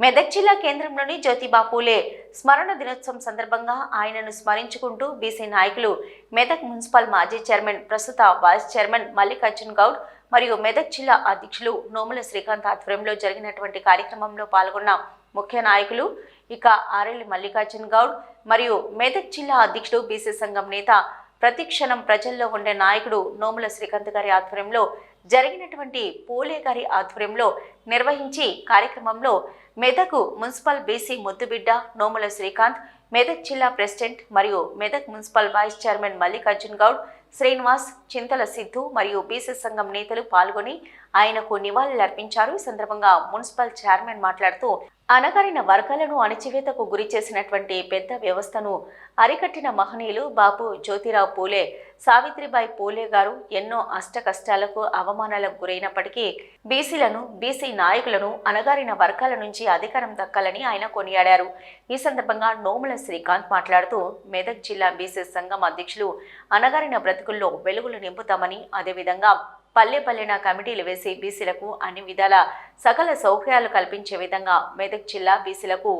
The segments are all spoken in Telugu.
మెదక్ జిల్లా కేంద్రంలోని జ్యోతిబా పూలే స్మరణ దినోత్సవం సందర్భంగా ఆయనను స్మరించుకుంటూ బీసీ నాయకులు మెదక్ మున్సిపల్ మాజీ చైర్మన్ ప్రస్తుత వైస్ చైర్మన్ మల్లికార్జున్ గౌడ్ మరియు మెదక్ జిల్లా అధ్యక్షులు నోముల శ్రీకాంత్ ఆధ్వర్యంలో జరిగినటువంటి కార్యక్రమంలో పాల్గొన్న ముఖ్య నాయకులు ఇక ఆర్ఎల్ మల్లికార్జున్ గౌడ్ మరియు మెదక్ జిల్లా అధ్యక్షుడు బీసీ సంఘం నేత ప్రతిక్షణం ప్రజల్లో ఉండే నాయకుడు నోముల శ్రీకాంత్ గారి ఆధ్వర్యంలో జరిగినటువంటి పూలే గారి ఆధ్వర్యంలో నిర్వహించి కార్యక్రమంలో మెదక్ మున్సిపల్ బీసీ ముద్దుబిడ్డ నోముల శ్రీకాంత్ మెదక్ జిల్లా ప్రెసిడెంట్ మరియు Medak municipal vice chairman Mallikarjun Goud Srinivas Chintala Siddhu మరియు బీసీ సంఘం నేతలు పాల్గొని ఆయనకు నివాళులర్పించారు. ఈ సందర్భంగా మున్సిపల్ చైర్మన్ మాట్లాడుతూ అనగారిన వర్గాలను అణచివేతకు గురి చేసినటువంటి పెద్ద వ్యవస్థను అరికట్టిన మహనీయులు బాపు జ్యోతిరావు పూలే సావిత్రిబాయి పూలే గారు ఎన్నో అష్ట కష్టాలకు అవమానాలకు గురైనప్పటికీ బీసీలను బీసీ నాయకులను అనగారిన వర్గాల నుంచి అధికారం దక్కాలని ఆయన కొనియాడారు. ఈ సందర్భంగా నోముల శ్రీకాంత్ మాట్లాడుతూ మెదక్ జిల్లా బీసీ సంఘం అధ్యక్షులు అనగారిన బ్రతుకుల్లో వెలుగులు నింపుతామని అదేవిధంగా పల్లె పల్లెన కమిటీలు వేసి బీసీలకు అన్ని విధాల సకల సౌకర్యాలు కల్పించే విధంగా మెదక్ జిల్లా బీసీలకు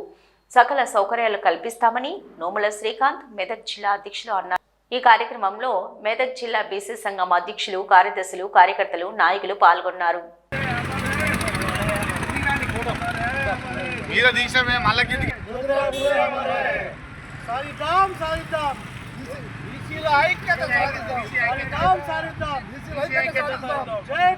సకల సౌకర్యాలు కల్పిస్తామని నోముల శ్రీకాంత్ మెదక్ జిల్లా అధ్యక్షులు అన్నారు. ఈ కార్యక్రమంలో మెదక్ జిల్లా బీసీ సంఘం అధ్యక్షులు కార్యదర్శులు కార్యకర్తలు నాయకులు పాల్గొన్నారు ఐక్యత సాధిద్దాం. సాధిద్దాం. జై